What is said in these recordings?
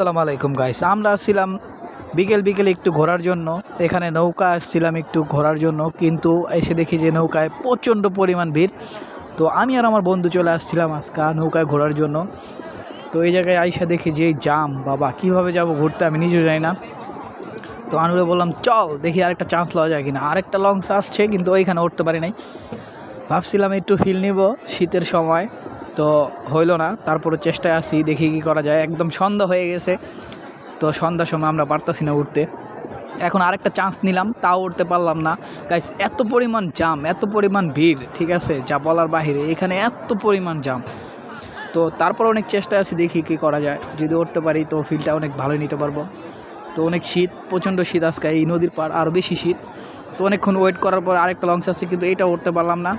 আসসালামু আলাইকুম গাইস আমরা আসছিলাম বিকেল বিকেল একটু ঘোরার জন্য। এখানে নৌকা আসছিলাম একটু ঘোরার জন্য, কিন্তু এসে দেখি যে নৌকায় প্রচণ্ড পরিমাণ ভিড়। তো আমি আর আমার বন্ধু চলে আসছিলাম আজকা নৌকায় ঘোরার জন্য। তো এই জায়গায় আইসা দেখি যে জাম, বাবা, কীভাবে যাব ঘুরতে আমি নিজেও যাই না। তো আনুরে বললাম, চল, দেখি আরেকটা চান্স লওয়া যায় কিনা। আরেকটা লঞ্চ আসছে, কিন্তু ওইখানে উঠতে পারি নাই। ভাবছিলাম একটু ফিল নিব শীতের সময়। তো হইল না তারপরে চেষ্টায় আসি দেখি কি করা যায়। একদম সন্ধ্যা হয়ে গেছে, তো সন্ধ্যার সময় আমরা পারতাছি না উঠতে। এখন আরেকটা চান্স নিলাম, তাও উঠতে পারলাম না। গাইস এত পরিমাণ জাম এত পরিমাণ ভিড়, ঠিক আছে? যা বলার বাহিরে, এখানে এত পরিমাণ জাম তো তারপর অনেক চেষ্টা আছে, দেখি কি করা যায়। যদি উঠতে পারি, তো ফিলটা অনেক ভালোই নিতে পারব। তো অনেক শীত, প্রচণ্ড শীত আজকে, এই নদীর পার আরও বেশি শীত। তো অনেকক্ষণ ওয়েট করার পর আরেকটা লঞ্চ আছে, কিন্তু এটা উঠতে পারলাম না।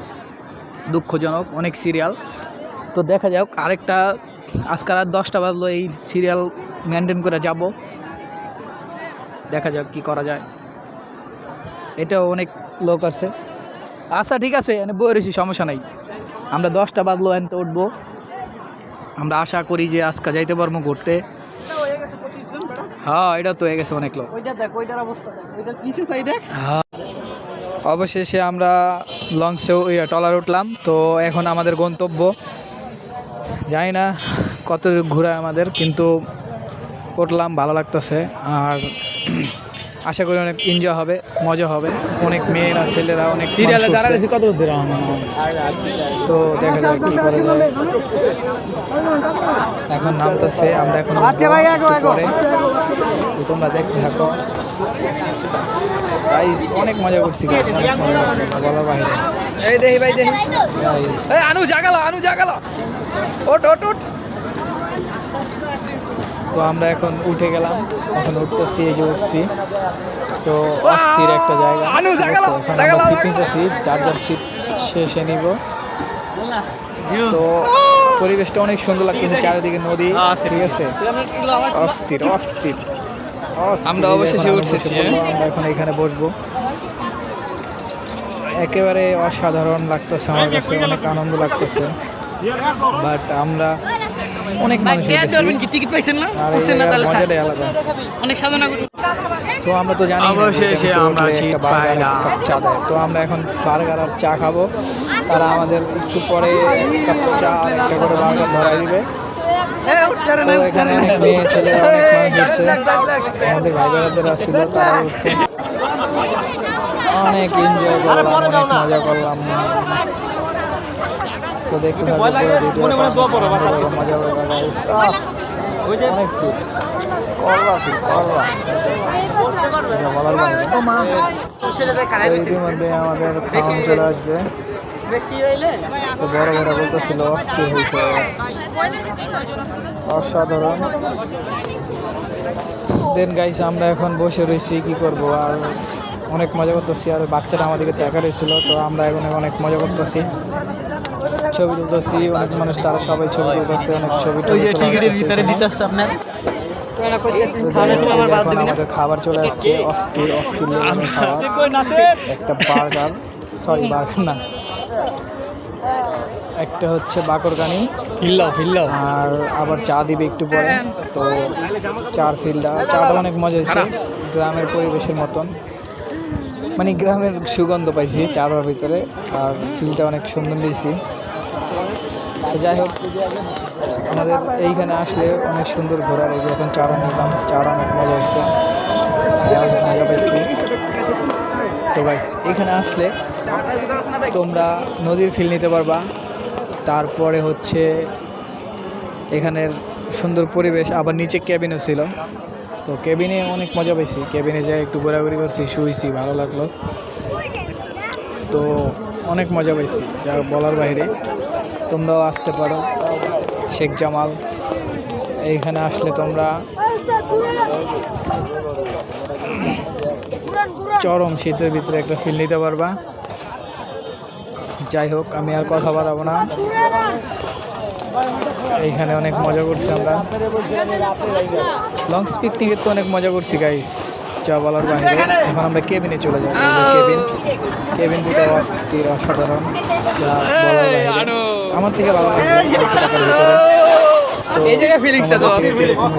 দুঃখজনক, অনেক সিরিয়াল তো দেখা যাক আরেকটা আজকাল আর দশটা বাজলো এই সিরিয়াল মেনটেন করে যাব। দেখা যাক কি করা যায়। এটাও অনেক লোক আছে। আচ্ছা ঠিক আছে এনে বই রয়েছি সমস্যা নাই। আমরা দশটা বাজলো এনতে উঠবো। আমরা আশা করি যে আজকে যাইতে পারব ঘুরতে। হ্যাঁ এটা তো হয়ে গেছে অনেক লোক। হ্যাঁ। অবশেষে আমরা লঞ্চে টলার উঠলাম। তো এখন আমাদের গন্তব্য। জানি না কত ঘোরা আমাদের কিন্তু উঠলাম ভালো লাগতেছে। আর আশা করি অনেক এনজয় হবে মজা হবে। অনেক মেয়েরা ছেলেরা অনেক সিরিয়ালে দাঁড়ালে কত তো দেখা যাক কি করা যায়। এখন নামতেছে আমরা এখন আচ্ছা। পরে। তো তোমরা দেখতে থাকো। গাইস অনেক মজা করছি guys, অনেক মজা করছি বলার বাইরে। এই দেখি ভাই দেখি এই আনু জাগালো আনু জাগালো। ওট ওট ওট তো আমরা এখন উঠে গেলাম এখন উঠতেছি এই যে উঠছি। তো অস্থির একটা জায়গা। এখন আমরা সিট নিতেছি যার যার সিট শেষে নিব। তো পরিবেশটা অনেক সুন্দর লাগতেছে চারিদিকে নদী ঠিক আছে। অস্থির অস্থির। আমরা অবশেষে উঠতেছি, আমরা এখন এখানে বসবো। একেবারে অসাধারণ লাগতেছে আমার কাছে অনেক আনন্দ লাগতেছে। বাট আমরা অনেক মানুষ টিকিট পাইছেন না? আর এই মজাটাই আলাদা। অনেক সাধনা করি তো আমরা তো জানি অবশেষে আমরা চা দেয়। তো আমরা এখন বার্গার আর চা খাব। তারা আমাদের একটু পরে এক কাপ চা আর একটা করে বার্গার ধরাই দিবে। তো এখানে অনেক মেয়ে ছেলে অনেক মানুষ উঠছে আমাদের ভাই বেড়াদের আসছিল তারা উঠছে অনেক এনজয় করলাম অনেক মজা করলাম। তো দেখতে থাকব মজা করব অনেক ফিট করলা ফিট করলা বলার বাইরে। ইতিমধ্যে আমাদের খাওয়ান চলে আসবে। তো বড় বড় বলতেছিল অস্থির হয়েছে অসাধারণ। দেন গাইস আমরা এখন বসে রয়েছি কি করব? আর অনেক মজা করতেছি আর বাচ্চারা আমাদেরকে দেখা রয়েছিল তো আমরা এখন অনেক মজা করতেছি। ছবি তুলতেছি অনেক মানুষ তারা সবাই ছবি তুলতেছে অনেক ছবি আমাদের খাবার চলে আসছে অস্থির অস্থির একটা বার্গার সরি বার্গার না। একটা হচ্ছে বাকরকানি। আর আবার চা দিবে একটু পরে। তো চার ফিল্ডটা চাটা অনেক মজা হয়েছে গ্রামের পরিবেশের মতন। মানে গ্রামের সুগন্ধ পাইছি চাটার ভিতরে আর ফিলটা অনেক সুন্দর দিয়েছি। যাই হোক, আমাদের এইখানে আসলে অনেক সুন্দর ঘোরার এই যে এখন চারা নিলাম, চারা অনেক মজা হয়েছে। মজা পাইছি। তো গাইস এখানে আসলে তোমরা নদীর ফিল নিতে পারবা। তারপরে হচ্ছে এখানের সুন্দর পরিবেশ, আবার নিচে ক্যাবিনও ছিল। তো ক্যাবিনে অনেক মজা পাইছি। ক্যাবিনে যাই একটু ঘোরাঘুরি করছি শুয়েছি ভালো লাগল। তো অনেক মজা পাইছি, যা বলার বাইরে। তোমরাও আসতে পারো। শেখ জামাল এইখানে আসলে তোমরা চরম শীতের ভিতরে একটা ফিল নিতে পারবা। যাই হোক আমি আর কথা বাড়াবো না। এইখানে অনেক মজা করছি আমরা। লং পিকনিকের তো অনেক মজা করছি গাইস যা বলার বাইরে। এখন আমরা কেবিনে চলে যাব। কেবিন কেবিন দুটো অস্থির অসাধারণ যা বলার বাইরে। আমার থেকে ভালো লাগছে। এই জায়গায় ফিলিংসটা তো তোমাদের থেকে কীরকম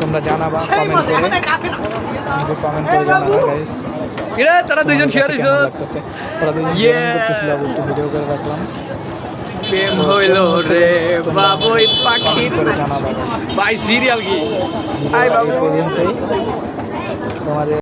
তোমরা জানাবা কমেন্ট করে। আমাকে কমেন্ট করে জানাবা গাইস এরা তারা দুইজন শেয়ার হইছো ওরা দুজন প্রেম করতেছিল আবার একটু ভিডিও করে রাখলাম। প্রেম হইল রে বাবুই পাখির জানাবা guys। ভাই সিরিয়াল কি? আই ভিডিও বাবু। পর্যন্তই। তোমাদের